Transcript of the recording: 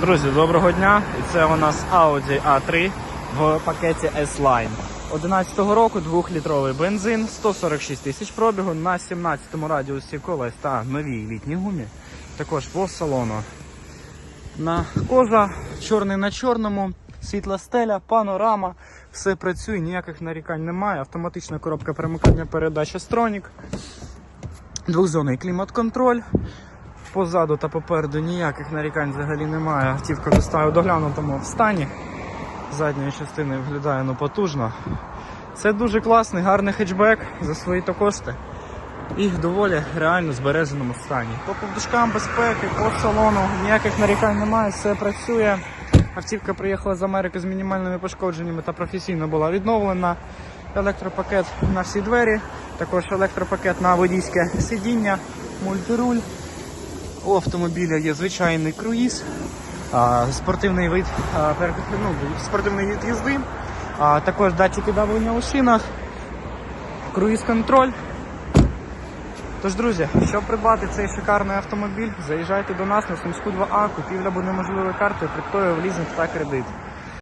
Друзі, доброго дня! І це у нас Audi A3 в пакеті S-Line. 11-го року 2-літровий бензин, 146 тисяч пробігу на 17-му радіусі колес та новій літній гумі. Також по салону. На кожа, чорний на чорному, світла стеля, панорама, все працює, ніяких нарікань немає. Автоматична коробка перемикання передача Stronік, двохзонний клімат-контроль. Позаду та попереду ніяких нарікань взагалі немає. Автівка достає у доглянутому стані. Задньої частини виглядає ну, потужно. Це дуже класний, гарний хетчбек за свої то кошти. І в доволі реально збереженому стані. По подушкам безпеки, по салону ніяких нарікань немає, все працює. Автівка приїхала з Америки з мінімальними пошкодженнями та професійно була відновлена. Електропакет на всі двері, також електропакет на водійське сидіння, мультируль. У автомобіля є звичайний круїз, спортивний вид, ну, спортивний вид їзди, також датчики давлення у шинах, круїз-контроль. Тож, друзі, щоб придбати цей шикарний автомобіль, заїжджайте до нас на Сумську 2А, купівля буде можливою картою, криптою в лізинг та кредит.